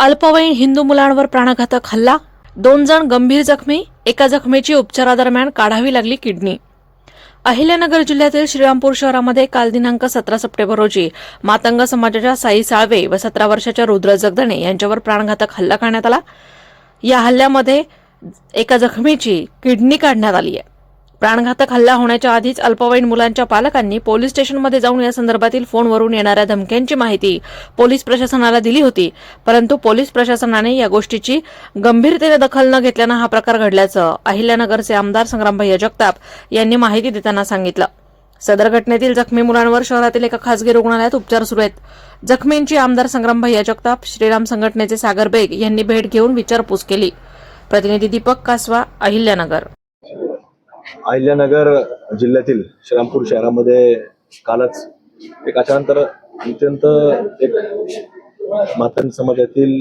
अल्पवयीन हिंदू मुलांवर प्राणघातक हल्ला. दोन जण गंभीर जखमी एका जखमीची उपचारादरम्यान काढावी लागली किडनी. अहिल्यानगर जिल्ह्यातील श्रीरामपूर शहरामध्ये काल दिनांक सतरा सप्टेंबर रोजी मातंग समाजाच्या साई साळवे व सतरा वर्षाच्या रुद्र जगदणे यांच्यावर प्राणघातक हल्ला करण्यात आला. या हल्ल्यामध्ये एका जखमीची किडनी काढण्यात आली आहे. प्राणघातक हल्ला होण्याच्या आधीच अल्पवयीन मुलांच्या पालकांनी पोलीस स्टेशनमध्ये जाऊन या संदर्भातील फोनवरून येणाऱ्या धमक्यांची माहिती पोलीस प्रशासनाला दिली होती. परंतु पोलीस प्रशासनाने या गोष्टीची गंभीरतेने दखल न घेतल्यानं हा प्रकार घडल्याचं अहिल्यानगरचे आमदार संग्रामभैया जगताप यांनी माहिती देताना सांगितलं. सदर घटनेतील जखमी मुलांवर शहरातील एका खासगी रुग्णालयात उपचार सुरू आहेत. जखमींची आमदार संग्रामभैया जगताप श्रीराम संघटनेचे सागर बेग यांनी भेट घेऊन विचारपूस केली. प्रतिनिधी दीपक कासवा अहिल्यानगर. अहिल्यानगर जिल्ह्यातील श्रीरामपूर शहरामध्ये कालच एक अचानक अत्यंत एक मातन समाजातील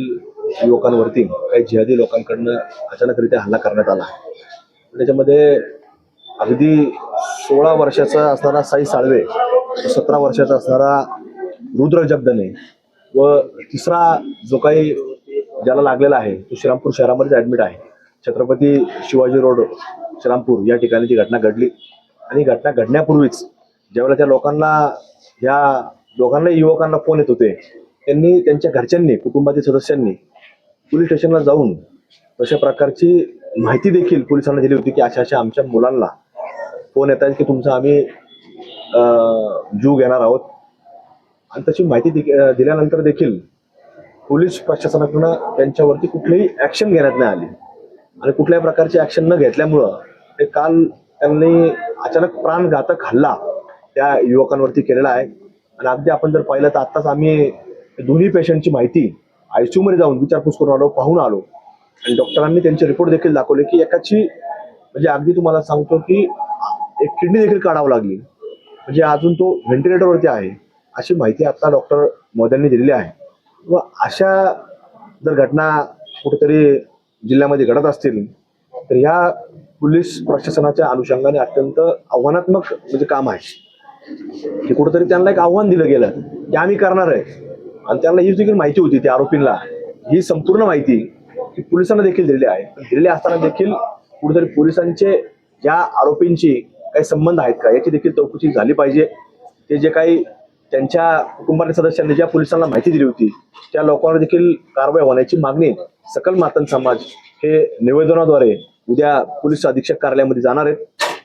युवकांवरती काही जिहादी लोकांकडनं अचानकरित्या हल्ला करण्यात आला त्याच्यामध्ये अगदी सोळा वर्षाचा असणारा साई साळवे सतरा वर्षाचा असणारा रुद्र जगदने व तिसरा जो काही ज्याला लागलेला आहे तो श्रीरामपूर शहरामध्येच ॲडमिट आहे. छत्रपती शिवाजी रोड श्रामपूर या ठिकाणी ती घटना घडली आणि घटना घडण्यापूर्वीच ज्यावेळेला त्या लोकांना या दोघांना युवकांना फोन येत होते त्यांनी त्यांच्या घरच्यांनी कुटुंबातील सदस्यांनी पोलीस स्टेशनला जाऊन तशा प्रकारची माहिती देखील पोलिसांना दिली होती की अशा अशा आमच्या मुलांना फोन येत आहेत की तुमचा आम्ही जू जीव घेणार आहोत. आणि तशी माहिती दि- दिल्यानंतर देखील पोलीस प्रशासनाकडनं त्यांच्यावरती कुठलीही ऍक्शन घेण्यात नाही आली. आणि कुठल्याही प्रकारची ऍक्शन न घेतल्यामुळं ते काल त्यांनी अचानक प्राणघातक हल्ला त्या युवकांवरती केलेला आहे. आणि अगदी आपण जर पाहिलं तर आत्ताच आम्ही दोन्ही पेशंटची माहिती आयसीयूमध्ये जाऊन विचारपूस करून आलो पाहून आलो. आणि डॉक्टरांनी त्यांचे रिपोर्ट देखील दाखवले की एकाची म्हणजे अगदी तुम्हाला सांगतो की एक किडनी देखील काढावं लागली. म्हणजे अजून तो व्हेंटिलेटरवरती आहे अशी माहिती आता डॉक्टर मोद्यांनी दिलेली आहे. व अशा जर घटना कुठेतरी जिल्ह्यामध्ये घडत असतील तर ह्या पोलीस प्रशासनाच्या अनुषंगाने अत्यंत आव्हानात्मक म्हणजे काम आहे. की कुठंतरी त्यांना एक आव्हान दिलं गेलं की आम्ही करणार आहे. आणि त्यांना ही देखील माहिती होती त्या आरोपींना. ही संपूर्ण माहिती ही पोलिसांना देखील दिलेली आहे. दिलेली असताना देखील कुठेतरी पोलिसांचे या आरोपींची काही संबंध आहेत का याची देखील चौकशी झाली पाहिजे. ते जे काही त्यांच्या कुटुंबातील सदस्यांनी ज्या पोलिसांना माहिती दिली होती त्या लोकांवर देखील कारवाई होण्याची मागणी सकल मातन समाज हे निवेदनाद्वारे उद्या पोलीस अधीक्षक कार्यालयामध्ये जाणार आहेत.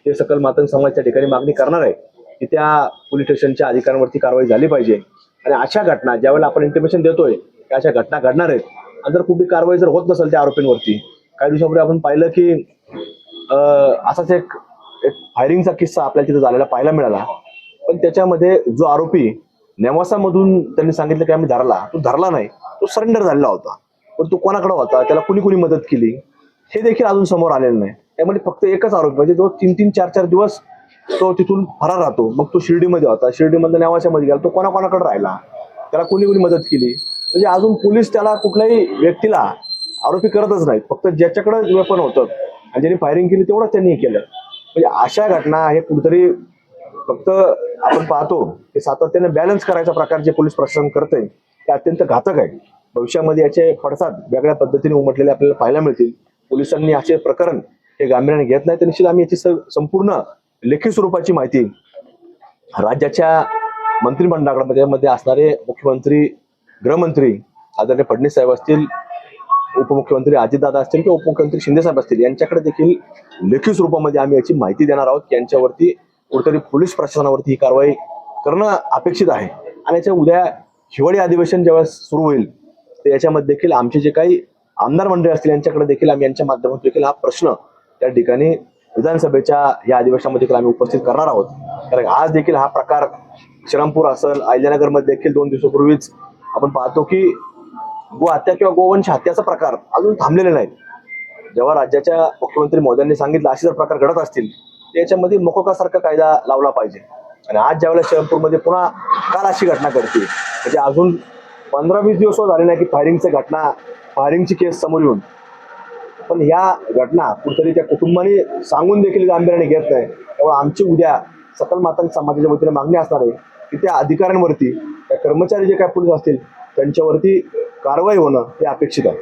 ते सकल मातंग समाज त्या ठिकाणी मागणी करणार आहे की त्या पोलीस स्टेशनच्या अधिकाऱ्यांवरती कारवाई झाली पाहिजे. आणि अशा घटना ज्यावेळेला आपण इंटिमेशन देतोय की अशा घटना घडणार आहेत. आणि जर कुठली कारवाई जर होत नसेल त्या आरोपींवरती काही दिवसापूर्वी आपण पाहिलं की असाच एक एक फायरिंगचा किस्सा आपल्याला तिथे झालेला पाहायला मिळाला. पण त्याच्यामध्ये जो आरोपी नेवासामधून त्यांनी सांगितलं की आम्ही धरला. तो धरला नाही. तो सरेंडर झालेला होता. पण तो कोणाकडे होता? त्याला कुणी कुणी मदत केली? हे देखील अजून समोर आलेलं नाही. त्यामध्ये फक्त एकच आरोपी म्हणजे जो तीन तीन चार चार दिवस तो तिथून फरार राहतो. मग तो शिर्डीमध्ये होता. शिर्डीमध्ये नेवाशामध्ये गेला. तो कोणाकोणाकडे राहिला? त्याला कुणी कुणी मदत केली? म्हणजे अजून पोलीस त्याला कुठल्याही व्यक्तीला आरोपी करतच नाहीत. फक्त ज्याच्याकडे वेपन होतं आणि ज्यांनी फायरिंग केली तेवढंच त्यांनी केलं. म्हणजे अशा घटना हे कुठेतरी फक्त आपण पाहतो की सातत्याने बॅलन्स करायचा प्रकार जे पोलीस प्रशासन करतंय ते अत्यंत घातक आहे. भविष्यामध्ये याचे पडसाद वेगळ्या पद्धतीने उमटलेले आपल्याला पाहायला मिळतील. पोलिसांनी असे प्रकरण हे गांभीर्याने घेत नाही तर निश्चित आम्ही याची स- संपूर्ण लेखी स्वरूपाची माहिती राज्याच्या मंत्रिमंडळामध्ये असणारे मुख्यमंत्री गृहमंत्री आदरणीय फडणवीस साहेब असतील उपमुख्यमंत्री अजितदादा असतील किंवा उपमुख्यमंत्री शिंदे साहेब असतील यांच्याकडे देखील लेखी स्वरूपामध्ये आम्ही याची माहिती देणार आहोत. की यांच्यावरती कुठेतरी पोलीस प्रशासनावरती ही कारवाई करणं अपेक्षित आहे. आणि याच्या उद्या हिवाळी अधिवेशन जेव्हा सुरू होईल तर याच्यामध्ये देखील आमचे जे काही आमदार मंडळी असतील यांच्याकडे देखील आम्ही यांच्या माध्यमातून देखील हा प्रश्न त्या ठिकाणी विधानसभेच्या या अधिवेशनामध्ये देखील आम्ही उपस्थित करणार आहोत. कारण आज देखील हा प्रकार श्रीरामपूर असेल अहिल्यानगरमध्ये देखील दोन दिवसापूर्वीच आपण पाहतो की गो हत्या किंवा गोवंश हत्याचा प्रकार अजून थांबलेले नाहीत जेव्हा राज्याच्या मुख्यमंत्री मोदींनी सांगितलं असे जर प्रकार घडत असतील त्याच्यामध्ये मोकोकासारखा कायदा लावला पाहिजे. आणि आज ज्यावेळेला श्रीरामपूरमध्ये पुन्हा काल अशी घटना घडते म्हणजे अजून पंधरा वीस दिवस झाले नाही की फायरिंगच्या घटना फायरिंगची केस समोर येऊन. पण या घटना कुठेतरी त्या कुटुंबाने सांगून देखील गांभीर्याने घेत नाही. त्यामुळे आमची उद्या सकल मातांग समाजाच्या वतीने मागणी असणार आहे की त्या अधिकाऱ्यांवरती त्या कर्मचारी जे काय पोलीस असतील त्यांच्यावरती कारवाई होणं हे अपेक्षित आहे.